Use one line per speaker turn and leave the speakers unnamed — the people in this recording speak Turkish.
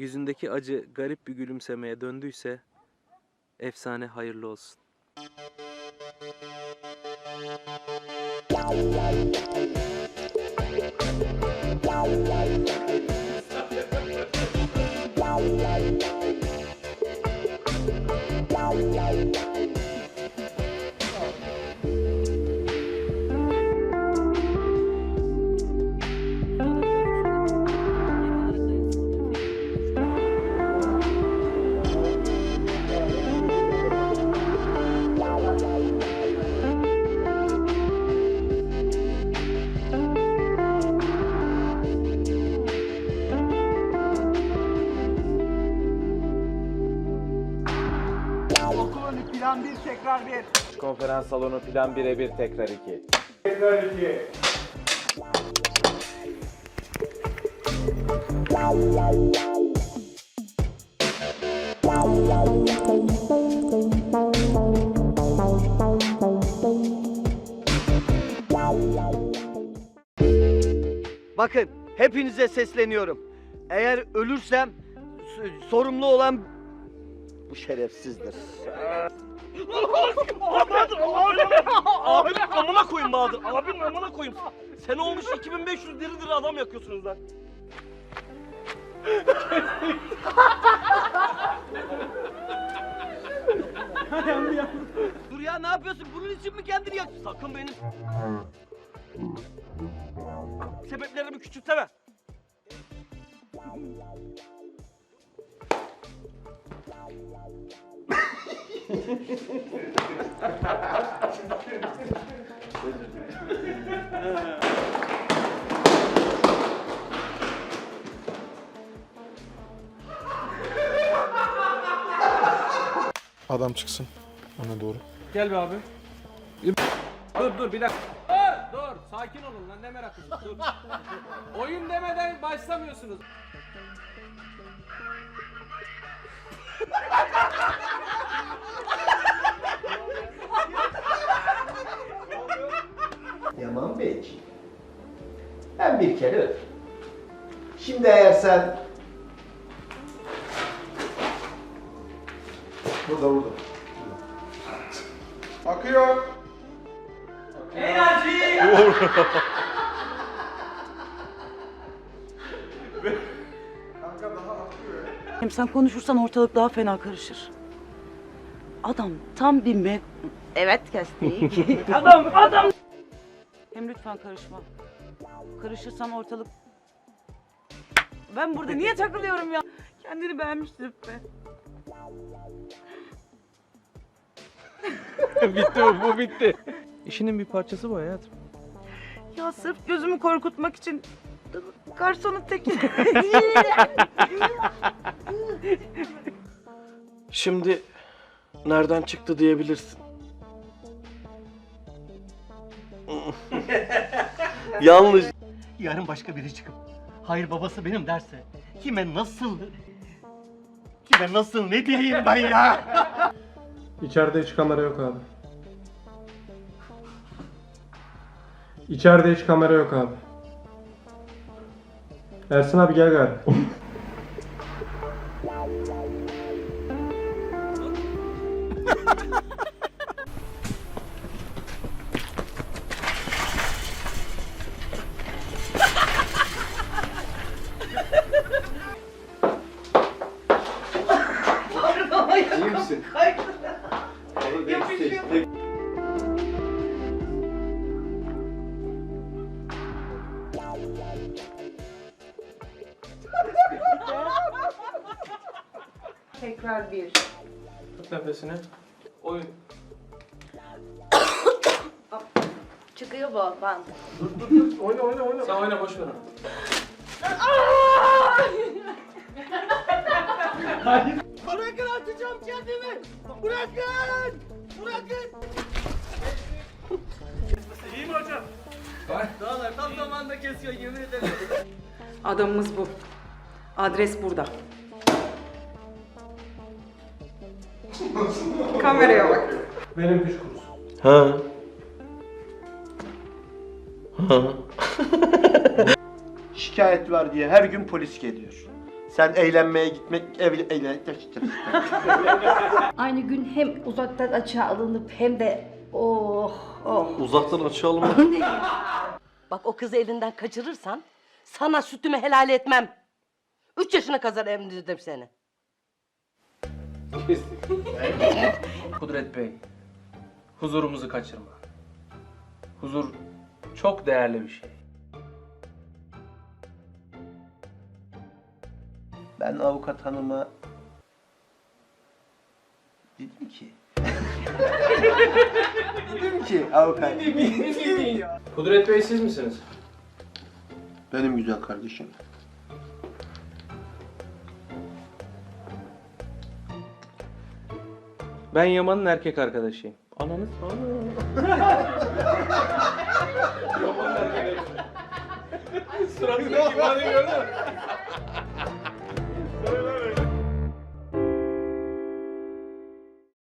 yüzündeki acı garip bir gülümsemeye döndüyse efsane hayırlı olsun.
Plan bir tekrar bir.
Konferans salonu plan birebir tekrar 2.
Tekrar iki.
Bakın hepinize sesleniyorum. Eğer ölürsem sorumlu olan bu şerefsizdir.
Abi amına koyayım Bahadır. Abim amına koyayım. Sen olmuş 2500 diri diri adam yakıyorsunuz lan.
Dur ya ne yapıyorsun? Bunun için mi kendini yak?
Sakın benim sebeplerimi küçülteme.
Adam çıksın ona doğru.
Gel be abi. Dur dur bir dakika. Dur dur sakin olun lan ne meraklısınız dur. Oyun demeden başlamıyorsunuz.
Bir kere öp. Şimdi eğer sen... Burada burada.
Akıyor.
Hem sen konuşursan ortalık daha fena karışır. Adam tam bir me... Evet kestik. adam adam. Hem lütfen karışma. Karışırsan ortalık... Ben burada niye takılıyorum ya? Kendini beğenmiştir be.
bitti bu, bu bitti. İşinin bir parçası bu hayatım.
Ya sırf gözümü korkutmak için garsonun teki.
Şimdi nereden çıktı diyebilirsin. Yanlış.
Yarın başka biri çıkıp hayır babası benim derse kime nasıl kime nasıl ne diyeyim ben ya?
İçeride hiç kamera yok abi. İçeride hiç kamera yok abi. Ersin abi gel gari.
Tekrar bir.
Tut nefesini. Oyun.
Çıkıyor bu band.
oyna oyna oyna.
Sen oyna boş ver onu.
Bırakın atacağım kendimi. Bırakın. Bırakın. Dağlar tam zamanında kesiyor yemin ederim.
Adamımız bu. Adres burada. Kameraya bak.
Benim piş kurusu.
Ha. Ha.
Şikayet var diye her gün polis geliyor. Sen eğlenmeye gitmek, evli, eğlen...
Aynı gün hem uzaktan açığa alınıp hem de oh oh.
Uzaktan açalım.
Bak o kızı elinden kaçırırsan sana sütümü helal etmem. Üç yaşına kadar emdirdim seni.
Kudret Bey, huzurumuzu kaçırma. Huzur çok değerli bir şey.
Ben avukat hanıma dedim ki dedim ki avukat
Kudret Bey siz misiniz?
benim güzel kardeşim.
Ben Yaman'ın erkek arkadaşıyım. Ananız
Suratındaki ifadeyi gördün mü?